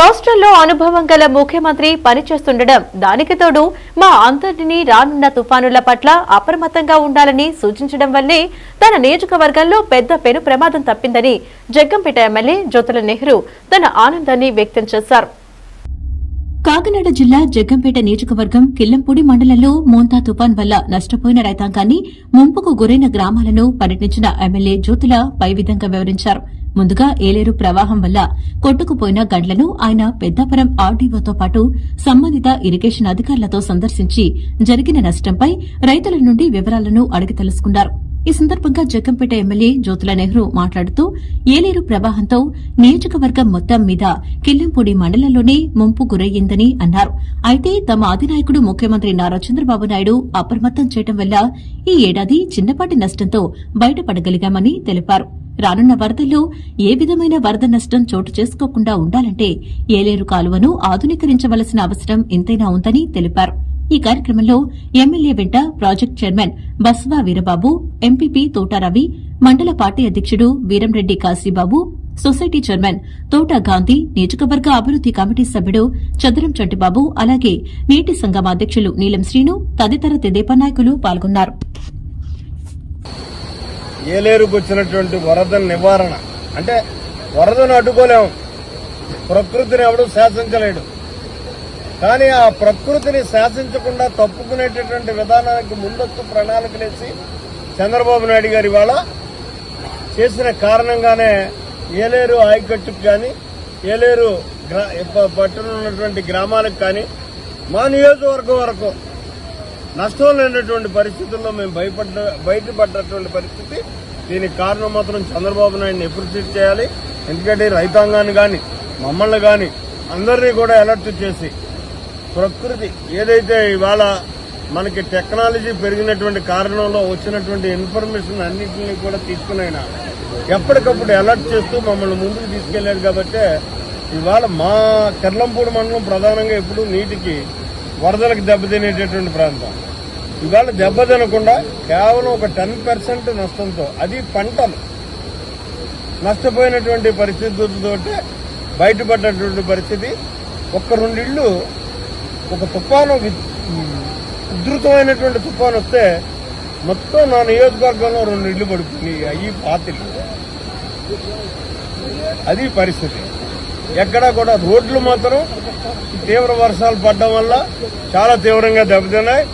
రాష్ట్రంలో అనుభవం గల ముఖ్యమంత్రి పనిచేస్తుండడం దానికి తోడు మా అందరినీ రానున్న తుఫానుల పట్ల అప్రమత్తంగా ఉండాలని సూచించడం వల్లే తన నియోజకవర్గంలో పెద్ద పెను ప్రమాదం తప్పిందని జగ్గంపేట ఎమ్మెల్యే జ్యోతుల నెహ్రూ తన ఆనందాన్ని వ్యక్తం చేశారు. కాకినాడ జిల్లా జగ్గంపేట నియోజకవర్గం కిల్లంపూడి మండలంలో మోంతా తుఫాన్ వల్ల నష్టపోయిన రైతాంగాన్ని ముంపుకు గురైన గ్రామాలను పర్యటించిన ఎమ్మెల్యే జ్యోతుల పై విధంగా వివరించారు. ముందుగా ఏలేరు ప్రవాహం వల్ల కొట్టుకుపోయిన గండ్లను ఆయన పెద్దాపురం ఆర్డీఓతో పాటు సంబంధిత ఇరిగేషన్ అధికారులతో సందర్శించి జరిగిన నష్టంపై రైతుల నుండి వివరాలను అడిగి తెలుసుకున్నారు. ఈ సందర్భంగా జగ్గంపేట ఎమ్మెల్యే జ్యోతుల నెహ్రూ మాట్లాడుతూ ఏలేరు ప్రవాహంతో నియోజకవర్గం మొత్తం మీద కిల్లంపూడి మండలంలోనే ముంపు గురయ్యిందని అన్నారు. అయితే తమ అధినాయకుడు ముఖ్యమంత్రి నారా చంద్రబాబు నాయుడు అప్రమత్తం చేయడం వల్ల ఈ ఏడాది చిన్నపాటి నష్టంతో బయటపడగలిగామని తెలిపారు. రానున్న వరదల్లో ఏ విధమైన వరద నష్టం చోటు చేసుకోకుండా ఉండాలంటే ఏలేరు కాలువను ఆధునీకరించవలసిన అవసరం ఎంతైనా ఉందని తెలిపారు. ఈ కార్యక్రమంలో ఎమ్మెల్యే వెంట project chairman Baswa Veerababu MPP Thota Ravi మండల పార్టీ అధ్యక్షుడు వీరంరెడ్డి కాశీబాబు సొసైటీ చైర్మన్ తోట గాంధీ నియోజకవర్గ అభివృద్ది కమిటీ సభ్యుడు చదరం చంటిబాబు అలాగే నీటి సంఘం అధ్యక్షులు నీలం శ్రీను తదితర తెదేపా నాయకులు పాల్గొన్నారు. ఏలేరుకు వచ్చినటువంటి వరద నివారణ. అంటే వరదను అడ్డుకోలేము. ప్రకృతిని ఎవడు శాసించలేడు. కానీ ఆ ప్రకృతిని శాసించకుండా తప్పుకునేటటువంటి విధానానికి ముందస్తు ప్రణాళికలేసి చంద్రబాబు నాయుడు గారి ఇవాళ చేసిన కారణంగానే ఏలేరు ఆయకట్టుకు కానీ ఏలేరు గ్రా ఉన్నటువంటి గ్రామాలకు కానీ మా నియోజకవర్గం వరకు నష్టం లేనటువంటి పరిస్థితుల్లో మేము భయపడ్డ బయటపడ్డటువంటి పరిస్థితి. దీనికి కారణం మాత్రం చంద్రబాబు నాయుడిని అప్రిషియేట్ చేయాలి? ఎందుకంటే రైతాంగాన్ని కానీ మమ్మల్ని కానీ అందరినీ కూడా అలర్ట్ చేసి ప్రకృతి ఏదైతే ఇవాళ మనకి టెక్నాలజీ పెరిగినటువంటి కారణంలో వచ్చినటువంటి ఇన్ఫర్మేషన్ అన్నింటినీ కూడా తీసుకునైనా ఎప్పటికప్పుడు అలర్ట్ చేస్తూ మమ్మల్ని ముందుకు తీసుకెళ్ళాడు కాబట్టి ఇవాళ మా కర్లంపూడి మండలం ప్రధానంగా ఎప్పుడు నీటికి వరదలకు దెబ్బతినేటటువంటి ప్రాంతం. ఇవాళ దెబ్బతినకుండా కేవలం ఒక టెన్ పర్సెంట్ నష్టంతో అది పంటలు. నష్టపోయినటువంటి పరిస్థితులతో బయటపడ్డటువంటి పరిస్థితి. ఒక్క రెండిళ్ళు ఒక తుఫాను ఉధృతమైనటువంటి తుఫాను వస్తే మొత్తం నా నియోజకవర్గంలో రెండు ఇళ్ళు పడిపోయినాయి అవి పాతిళ్ళు. అది పరిస్థితి. ఎక్కడా కూడా రోడ్లు మాత్రం తీవ్ర వర్షాలు పడడం వల్ల చాలా తీవ్రంగా దెబ్బతిన్నాయి.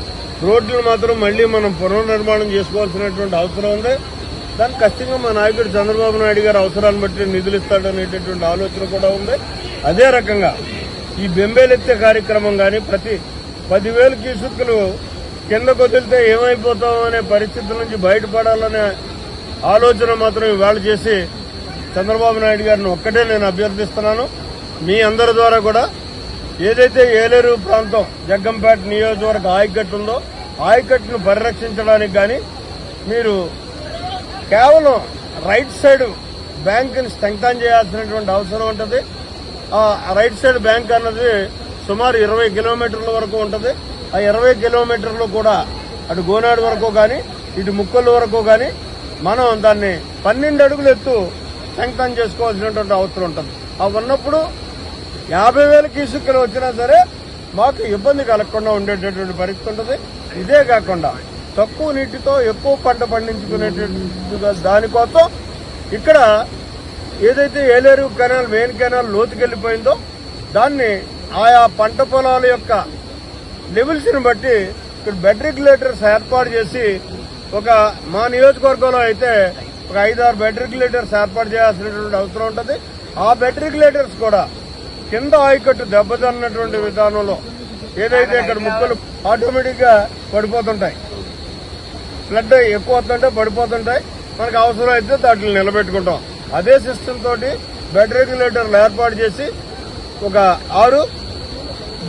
రోడ్లు మాత్రం మళ్ళీ మనం పునర్నిర్మాణం చేసుకోవాల్సినటువంటి అవసరం ఉంది. దానికి ఖచ్చితంగా మా నాయకుడు చంద్రబాబు నాయుడు గారు అవసరాన్ని బట్టి నిధులు ఇస్తాడనేటటువంటి ఆలోచన కూడా ఉంది. అదే రకంగా ఈ బెంబేలెత్తే కార్యక్రమం కానీ ప్రతి పదివేలు కీసుకులు కిందకు వదిలితే ఏమైపోతాం అనే పరిస్థితుల నుంచి బయటపడాలనే ఆలోచన మాత్రం ఇవాళ చేసి చంద్రబాబు నాయుడు గారిని ఒక్కటే నేను అభ్యర్థిస్తున్నాను. మీ అందరి ద్వారా కూడా ఏదైతే ఏలేరు ప్రాంతం జగ్గంపేట నియోజకవర్గ ఆయకట్టు ఉందో ఆయకట్టును పరిరక్షించడానికి కానీ మీరు కేవలం రైట్ సైడ్ బ్యాంకుని స్ట్రెంగ్తన్ చేయాల్సినటువంటి అవసరం ఉంటుంది. ఆ రైట్ సైడ్ బ్యాంక్ అన్నది సుమారు ఇరవై కిలోమీటర్ల వరకు ఉంటుంది. ఆ ఇరవై కిలోమీటర్లు కూడా అటు గోనాడు వరకు కానీ ఇటు ముక్కల వరకు కానీ మనం దాన్ని పన్నెండు అడుగులు ఎత్తు స్ట్రెంగ్తన్ చేసుకోవాల్సినటువంటి అవసరం ఉంటుంది. అవి ఉన్నప్పుడు యాభై వేలకి ఇసుకలు వచ్చినా సరే మాకు ఇబ్బంది కలగకుండా ఉండేటటువంటి పరిస్థితి ఉంటుంది. ఇదే కాకుండా తక్కువ నీటితో ఎక్కువ పంట పండించుకునేటట్టుగా దానికోసం ఇక్కడ ఏదైతే ఏలేరు కెనాల్ మెయిన్ కెనాల్ లోతుకెళ్ళిపోయిందో దాన్ని ఆయా పంట పొలాల యొక్క లెవెల్స్ని బట్టి ఇక్కడ బెడ్ రెగ్యులేటర్స్ ఏర్పాటు చేసి ఒక మా నియోజకవర్గంలో అయితే ఒక ఐదారు బెడ్ రెగ్యులేటర్స్ ఏర్పాటు చేయాల్సినటువంటి అవసరం ఉంటుంది. ఆ బెడ్ రెగ్యులేటర్స్ కూడా కింద ఆయకట్టు దెబ్బతిన్నటువంటి విధానంలో ఏదైతే ఇక్కడ ముక్కలు ఆటోమేటిక్గా పడిపోతుంటాయి. ఫ్లడ్ ఎక్కువ వస్తుంటే పడిపోతుంటాయి. మనకు అవసరం అయితే వాటిని నిలబెట్టుకుంటాం. అదే సిస్టమ్ తోటి బెడ్ రెగ్యులేటర్లు ఏర్పాటు చేసి ఒక ఆరు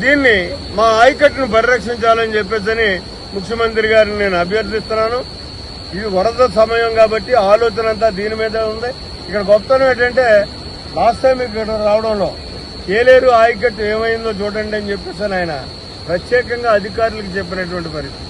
దీన్ని మా ఆయకట్టును పరిరక్షించాలని చెప్పేసి ముఖ్యమంత్రి గారిని నేను అభ్యర్థిస్తున్నాను. ఇది వరద సమయం కాబట్టి ఆలోచన అంతా దీని మీదే ఉంది. ఇక్కడ గొప్పతనం ఏంటంటే లాస్ట్ టైం ఇక్కడ రావడంలో ఏలేరు ఆయకట్టు ఏమైందో చూడండి అని చెప్పేసి ఆయన ప్రత్యేకంగా అధికారులకు చెప్పినటువంటి పరిస్థితి.